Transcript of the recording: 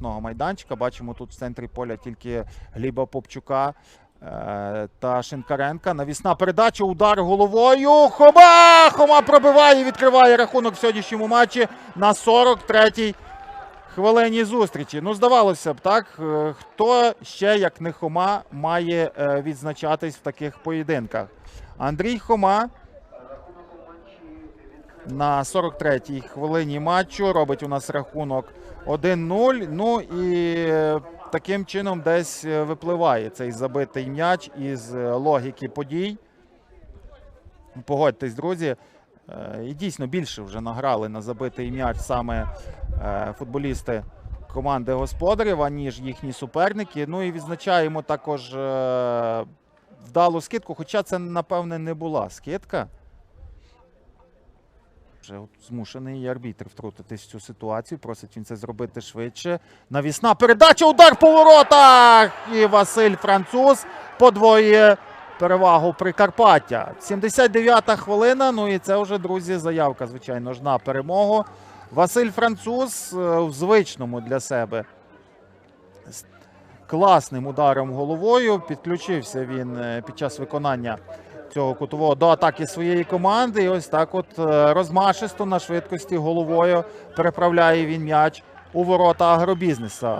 майданчика. Бачимо тут в центрі поля тільки Гліба Попчука е, та Шинкаренка. Навісна передача, удар головою. Хома! Хома пробиває, відкриває рахунок в сьогоднішньому матчі на 43-й хвилині зустрічі. Ну, здавалося б, так. Е, Хто ще, як не Хома, має е, відзначатись в таких поєдинках? Андрій Хома на 43-й хвилині матчу робить у нас рахунок 1-0. Ну і е, таким чином десь е, випливає цей забитий м'яч із е, логіки подій. Погодьтесь, друзі. І дійсно більше вже награли на забитий м'яч саме футболісти команди господарів, аніж їхні суперники. Ну і відзначаємо також вдалу скидку, хоча це, напевне, не була скидка. Вже от змушений і арбітр втрутитись в цю ситуацію. Просить він це зробити швидше. Навісна передача, удар по воротах! І Василь Француз подвоює перевагу Прикарпаття. 79-та хвилина. Ну і це вже, друзі, заявка, звичайно ж, на перемогу. Василь Француз е, в звичному для себе класним ударом головою. Підключився він е, під час виконання цього кутового до атаки своєї команди. І ось так, от е, розмашисто на швидкості головою переправляє він м'яч у ворота агробізнеса.